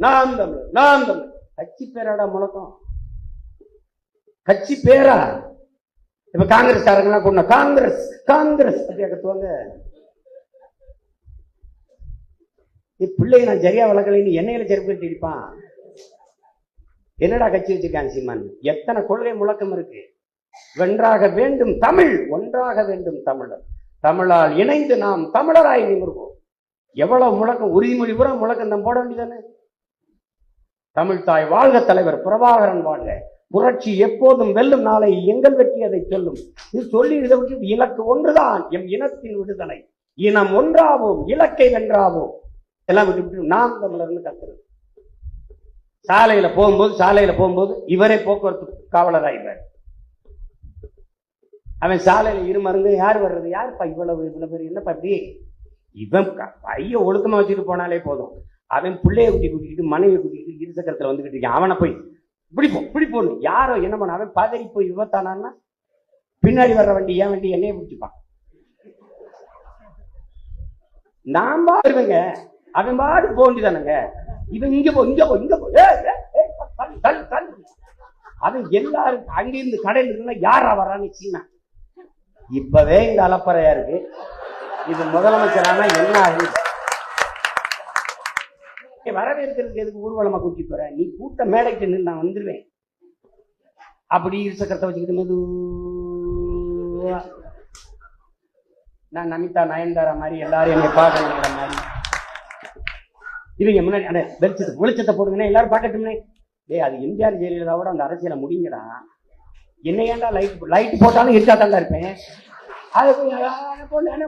நாம் தமிழர் நாம் தமிழர். கட்சி பேராடா முழக்கம். கட்சி பேரா? இப்ப காங்கிரஸ் காரங்களாம் கொண்ட காங்கிரஸ் காங்கிரஸ் அப்படியா கத்துவாங்க. பிள்ளைய நான் சரியா வளர்க்கலைன்னு எண்ணெயில செருப்பு கட்டி என்னடா கட்சி வச்சிருக்காங்க சீமான்? எத்தனை கொள்கை முழக்கம் இருக்கு? வென்றாக வேண்டும் தமிழ் ஒன்றாக வேண்டும் தமிழர். தமிழால் இணைந்து நாம் தமிழராய் நிமிர்வோம். எவ்வளவு முழக்கம் உறுதிமொழி பூரா முழக்கம் நம்ம போட வேண்டியதானே? தமிழ்தாய் வாழ்க தலைவர் பிரபாகரன் வாழ்க. புரட்சி எப்போதும் வெல்லும் நாளை எங்கள் வெற்றி அதை சொல்லும். இது சொல்லி இதை விட்டு இலக்கு ஒன்றுதான். எம் இனத்தின் விடுதலை. இனம் ஒன்றாவோம் இலக்கை வென்றாவோம். எல்லாம் விட்டு நாம் தமிழர்னு கத்துறது. சாலையில போகும்போது சாலையில போகும்போது இவரே போக்குவரத்து காவலராயிடுறார் அவன் சாலையில இருமருந்து யார் வர்றது? யாருப்பா இவ்வளவு இவ்வளவு பேர்? என்னப்பா இப்படி? இவன் பைய ஒழுக்கமா வச்சுட்டு போனாலே போதும். அவன் பிள்ளைய குட்டி கூட்டிக்கிட்டு மனைவி கூட்டிக்கிட்டு இரு சக்கரத்துல வந்துகிட்டு இருக்கான். அவனை போய் இப்படி போ இப்படி யாரோ என்ன பண்ண அவன் பதறி போய் விபத்தானான்னா பின்னாடி வர்ற வண்டி ஏன் வண்டி என்னையே பிடிச்சிப்பான். நான் பாருவங்க அவன் பாடு போக வேண்டியதானுங்க. இவன் இங்க போ இங்க போ இங்க போ. ஏய், அவன் எல்லாரும் அங்கிருந்து கடையில் இருந்தா யாரா வரான்னு சீனா இப்பவே இந்த அலப்பறையா இருக்கு. இது முதலமைச்சரானா என்ன ஆகுது? வரவேற்கிறதுக்கு எதுக்கு ஊர்வலமா கூட்டி போற நீ கூட்ட மேடைக்கு நின்று நான் வந்துடுவேன் அப்படி இருசக்கரத்தை வச்சுக்கிட்டு மெதுவா. நான் நமிதா நயன்தாரா மாதிரி எல்லாரும் என்னை பாடுற மாதிரி. இவங்க முன்னாடி அட வெளிச்சத்தை வெளிச்சத்தை போடுங்கண்ணே எல்லாரும் பார்க்கட்டும்னே டேய் அது எம்ஜிஆர் ஜெயலலிதாவோட அந்த அரசியலை முடிங்கடா என்ன ஏன்டா லைட் லைட் போட்டாலும் இருக்கா இருப்பேன். அதை போய், என்ன பொண்ணு என்ன